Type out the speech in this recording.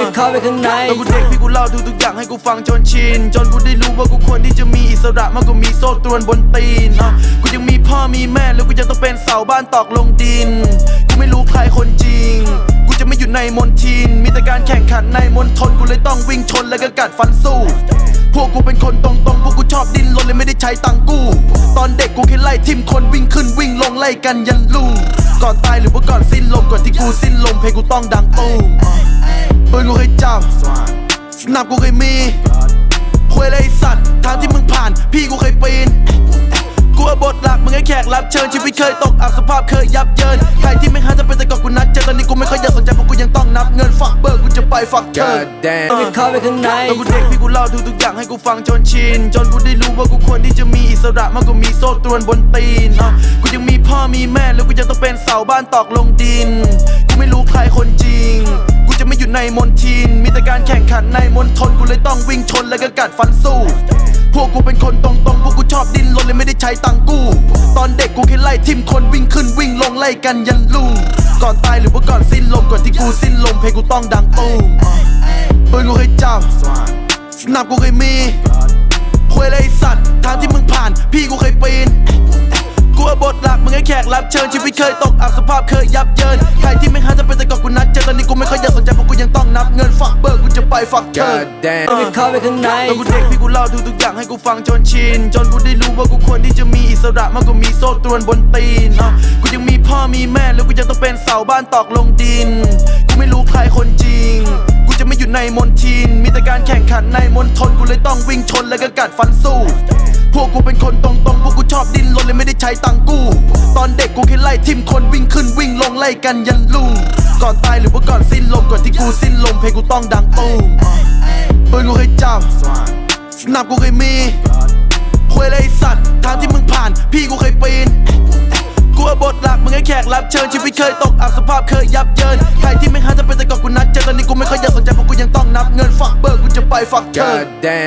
ไม่เข้าไปข้างในตอนกูเด็กพี่กูเล่าทุกๆอย่างให้กูฟังจนชิน จนกูได้รู้ว่ากูควรที่จะมีอิสระมากกว่ามีโซ่ตรวนบนตีนอะกูยังมีพ่อมีแม่แล้วกูยังต้องเป็นเสาบ้านตอกลงดิน กูไม่รู้ใครคนจริง กูจะไม่อยู่ในมนทิน มีแต่การแข่งขันในมนทนกูเลยต้องวิ่งชนแล้วก็กัดฟันสู้พวกกูเป็นคนตรงๆ พวกกูชอบดิ้นรนเลยไม่ได้ใช้ตังกู้ ตอนเด็กกูแค่ไล่ทิมคนวิ่งขึ้นวิ่งลงไล่กันยันลุงก่อนตายหรือว่าก่อนสิ้นลมก่อนที่กูสิ้นลมเพลงกูต้องดังตู้ม ปืนกูเคยจับสนับกูเคยมีควยเลยไอ้สัตว์ทางที่มึงผ่าน พี่กูเคยปีนกูเอาบทหลักมึงให้แขกรับเชิญชีวิตเคยตกอับสภาพเคยยับเยินใครที่ไม่หาจะเป็นแต่ก่อนกูนัดเจอตอนนี้กูไม่ค่อยอยากสนใจเพราะกูยังต้องนับเงินฝักเบิกกูจะไปฝักเธอไม่เข้าไปข้างในตอนกูเด็กพี่กูเล่าทุกๆอย่างให้กูฟังจนชินจนกูได้รู้ว่ากูควรที่จะมีอิสระมากกว่ามีโซ่ตรวนบนตีนอะกูยังมีพ่อมีแม่แล้วกูยังต้องเป็นเสาบ้านตอกลงดินกูไม่รู้ใครคนจริงกูจะไม่อยู่ ในมนทินมีแต่การแข่งขันในมนทนกูเลยต้องวิ่งชนแล้วก็กัดฟันสู้ พวกกูเป็นคนตรงๆ พวกกูชอบดิ้นรนเลยไม่ได้ใช้ตังกู้ ตอนเด็กกูแค่ไล่ทิมคนวิ่งขึ้นวิ่งลงไล่กันยันลุงก่อนตายหรือว่าก่อนสิ้นลมก่อนที่กูสิ้นลมเพลงกูต้องดังตู้มปืนกูเคยจับสนับกูเคยมีควยเลยไอ้สัตว์ทางที่มึงผ่าน พี่กูเคยปีน บทหลักมึงให้แขกรับเชิญชีวิตเคยตกอับสภาพเคยยับเยินใครที่ไม่หาจะเป็นแต่ก่อนกูนัดเจอตอนนี้กูไม่ค่อยอยากสนใจเพราะกูยังต้องนับเงินฝักเบิกกูจะไปฝักเธอไม่เข้าไปข้างในตอนกูเด็กพี่กูเล่าทุกๆอย่างให้กูฟังจนชินจนกูได้รู้ว่ากูควรที่จะมีอิสระมากกว่ามีโซ่ตรวนบนตีนอะกูยังมีพ่อมีแม่แล้วกูยังต้องเป็นเสาบ้านตอกลงดินกูไม่รู้ใครคนจริงกูจะไม่อยู่ในมนทิน มีแต่การแข่งขันในมนทนกูเลยต้องวิ่งชนแล้วก็กัดฟันสู้ พวกกูเป็นคนตรงๆพวกกูชอบดิ้นรนเลยไม่ได้ ใช้ตังกู้ ตอนเด็กกูแค่ไล่ทิมคนวิ่งขึ้นวิ่งลงไล่กันยันลุงก่อนตายหรือว่าก่อนสิ้นลมก่อนที่กูสิ้นลมเพลงกูต้องดังตูมปืนกูเคยจับสนับกูเคยมีควยเลยไอ้สัตว์ทางที่มึงผ่าน พี่กูเคยปีนกูเอาบทหลักมึงให้แขกรับเชิญชีวิตเคยตกอับสภาพเคยยับเยินใครที่ไม่หาจะเป็นแต่ก่อนกูนัดเจอตอนนี้กูไม่ค่อยอยากสนใจเพราะกูยังต้องนับเงินฝักเบิกกูจะไปฝักเธอ